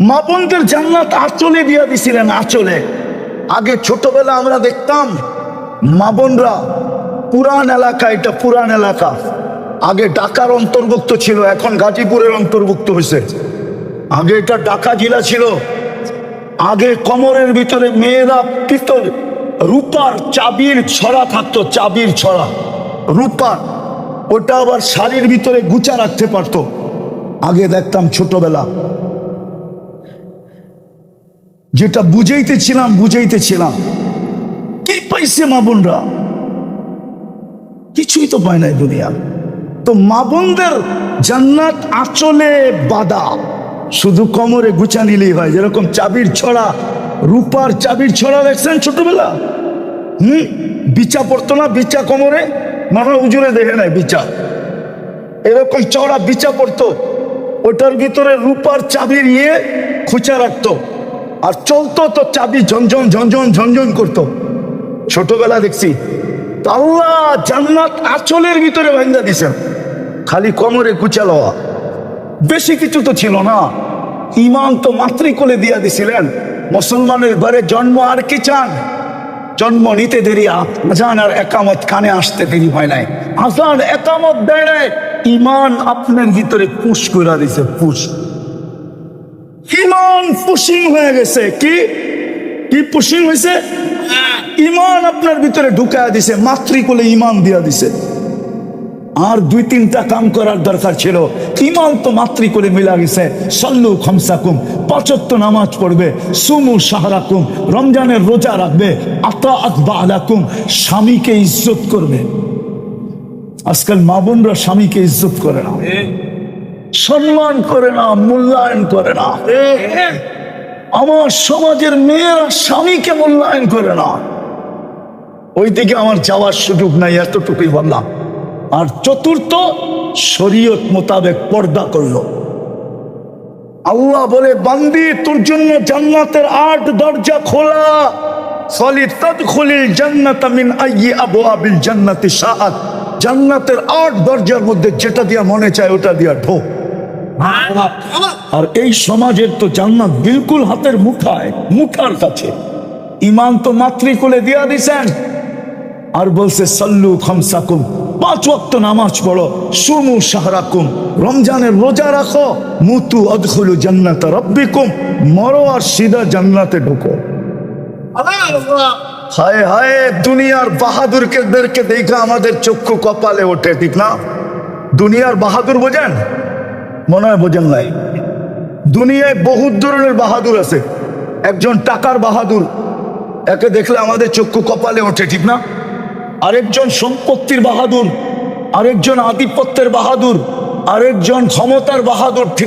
মা বোনদের জান্নাত আঁচলে দিয়া দিছিলেন, আঁচলে। আগে ছোটবেলা আমরা দেখতাম মা বোনরা পুরান এলাকা, এটা পুরান এলাকা। আগে ঢাকার অন্তর্ভুক্ত ছিল, এখন গাজীপুরের অন্তর্ভুক্ত হয়েছে আগে এটা ঢাকা জেলা ছিল। আগে কমরের ভিতরে মেয়েরা পিতল রূপার চাবির ছড়া থাকতো, চাবির ছড়া। রূপার, ওটা আবার শাড়ির ভিতরে গুচা রাখতে পারতো। আগে দেখতাম ছোটবেলা। যেটা বুঝাইতেছিলাম বুঝাইতেছিলাম। কি পাইছে মা বোনরা? কিছুই তো পায় নাই দুনিয়া তো মা বোনদের জান্নাত আঁচলে বাদা শুধু কোমরে গুছা নিলেই হয়। যেরকম চাবির ছড়া, রূপার চাবির ছড়া দেখছেন ছোটবেলা? হুম? বিচা পড়তো না বিচা কোমরে? মাথা উজুরে দেখে নাই বিচা এরকম চওড়া বিচা পড়তো। ওটার ভিতরে রূপার চাবির ইয়ে খুচা রাখতো। আর চলতো তো চাবি ঝনঝন ঝনঝন ঝনঝন করতো। ছোটবেলা দেখছি, আল্লাহ জান্নাত আঁচলের ভিতরে ভাঙ্গা দিছেন খালি কোমরে কুচা লওয়া বেশি কিছু তো ছিল না। ইমান তো মাতৃকোলে দিয়া দিছিলেন। মুসলমানের ঘরে জন্ম আর কি চান? জন্ম নিতে দেরি, আজান আর একামত কানে আসতে দেরি হয় নাই। আজান একামত দেয় ইমান আপনার ভিতরে পুশ করে দিছে, পুশ। ইমান পুশিং হয়ে গেছে। কি? কি পুশিং হয়েছে? ইমান আপনার ভিতরে ঢুকায় দিছে, মাতৃকোলে ইমান দিয়া দিছে। আর দুই তিনটা কাম করার দরকার ছিল। ইমান তো মাতৃকোলে মিলা গেছে। সল্লু খমসাকুম পঁচাত্ত নামাজ পড়বে, সুমু সাহারাকুম, রমজানের রোজা রাখবে আতা আকবা আলাকুম স্বামীকে ইজ্জত করবে। আজকাল মা বোনরা স্বামীকে ইজ্জত করে না। সম্মান করে না, মূল্যায়ন করে না। আমার সমাজের মেয়েরা স্বামীকে মূল্যায়ন করে না। ওই দিকে আমার যাওয়ার সুযোগ নাই, এতটুকুই বললাম। আর চতুর্থ, শরীয়ত মোতাবেক পর্দা করল। আল্লাহ বলে, বান্দি, তোর জন্য জান্নাতের আট দরজা খোলা। জান্নাতের আট দরজার মধ্যে যেটা দিয়া মনে চায়, ওটা দিয়া ঢোক। আর এই সমাজের তো জান্নাত বিলকুল হাতের মুঠায় মুঠার কাছে। ইমান তো মাতৃকুলে দিয়া দিছেন। আর বলছে সল্লু খমসাকুম পাঁচ ওয়াক্ত নামাজ পড়ো সুমু সাহরাকুম রমজানের রোজা রাখো মুতু অদখুলু জান্নাত রব্বিকুম মরো আর সিধা জান্নাতে ঢুকো। হায় হায় দুনিয়ার বাহাদুরকেদেরকে দেখা আমাদের চক্ষু কপালে ওঠে ঠিক না? দুনিয়ার বাহাদুর বোঝেন? মনে হয় বোঝেন নাই। দুনিয়ায় বহুত ধরনের বাহাদুর আছে। একজন টাকার বাহাদুর, একে দেখলে আমাদের চক্ষু কপালে ওঠে, ঠিক না? আরেকজন সম্পত্তির বাহাদুর, আরেকজন আধিপত্যের বাহাদুর, আরেকজন ক্ষমতার বাহাদুর, ঠিক